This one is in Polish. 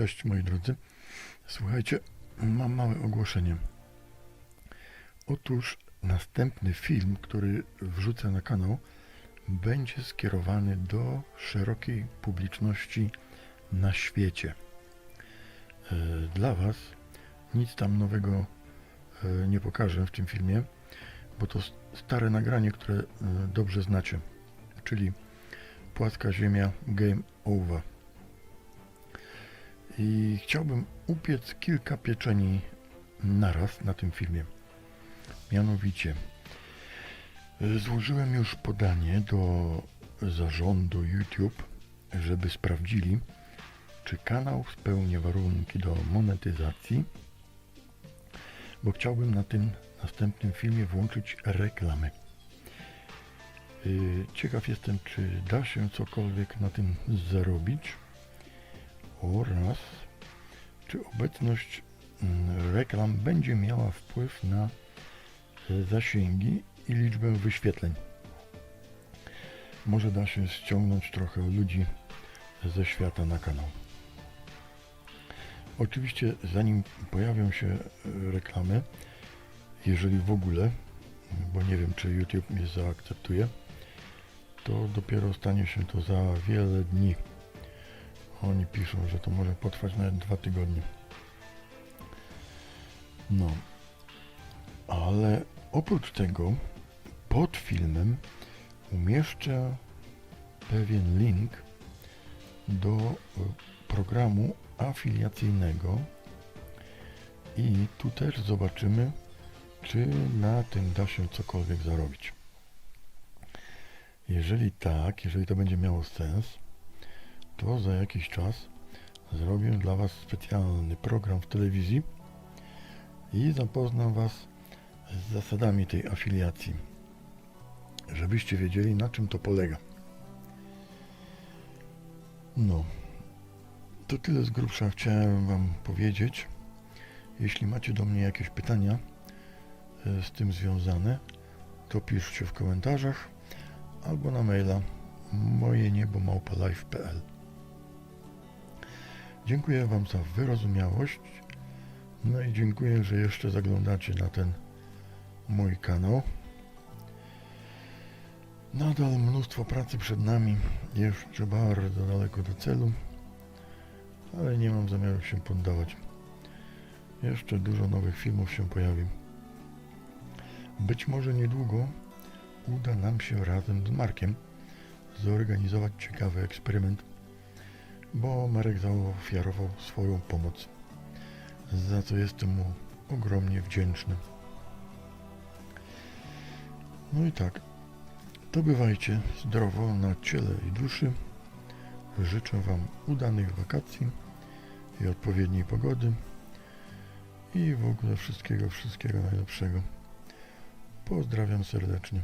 Cześć moi drodzy. Słuchajcie, mam małe ogłoszenie. Otóż następny film, który wrzucę na kanał, będzie skierowany do szerokiej publiczności na świecie. E, Dla Was nic tam nowego e, nie pokażę w tym filmie, bo to stare nagranie, które e, dobrze znacie, czyli Płaska Ziemia Game Over. I chciałbym upiec kilka pieczeni naraz na tym filmie. Mianowicie y, złożyłem już podanie do zarządu YouTube, żeby sprawdzili, czy kanał spełnia warunki do monetyzacji, bo chciałbym na tym następnym filmie włączyć reklamy. Y, Ciekaw jestem, czy da się cokolwiek na tym zarobić oraz czy obecność mm, reklam będzie miała wpływ na e, zasięgi i liczbę wyświetleń. Może da się ściągnąć trochę ludzi ze świata na kanał. Oczywiście zanim pojawią się e, reklamy, jeżeli w ogóle, bo nie wiem czy YouTube mnie zaakceptuje, to dopiero stanie się to za wiele dni. Oni piszą, że to może potrwać nawet dwa tygodnie. No, ale oprócz tego pod filmem umieszczę pewien link do e, programu afiliacyjnego i tu też zobaczymy, czy na tym da się cokolwiek zarobić. Jeżeli tak, jeżeli to będzie miało sens, to za jakiś czas zrobię dla Was specjalny program w telewizji i zapoznam Was z zasadami tej afiliacji, żebyście wiedzieli na czym to polega. No, to tyle z grubsza chciałem Wam powiedzieć. Jeśli macie do mnie jakieś pytania e, z tym związane, to piszcie w komentarzach albo na maila moje niebo małpalife.pl Dziękuję Wam za wyrozumiałość. No i dziękuję, że jeszcze zaglądacie na ten mój kanał. Nadal mnóstwo pracy przed nami, jeszcze bardzo daleko do celu, ale nie mam zamiaru się poddawać. Jeszcze dużo nowych filmów się pojawi. Być może niedługo uda nam się razem z Markiem zorganizować ciekawy eksperyment, bo Marek zaofiarował swoją pomoc, za co jestem mu ogromnie wdzięczny. No i tak, to bywajcie zdrowo na ciele i duszy. Życzę Wam udanych wakacji i odpowiedniej pogody i w ogóle wszystkiego, wszystkiego najlepszego. Pozdrawiam serdecznie.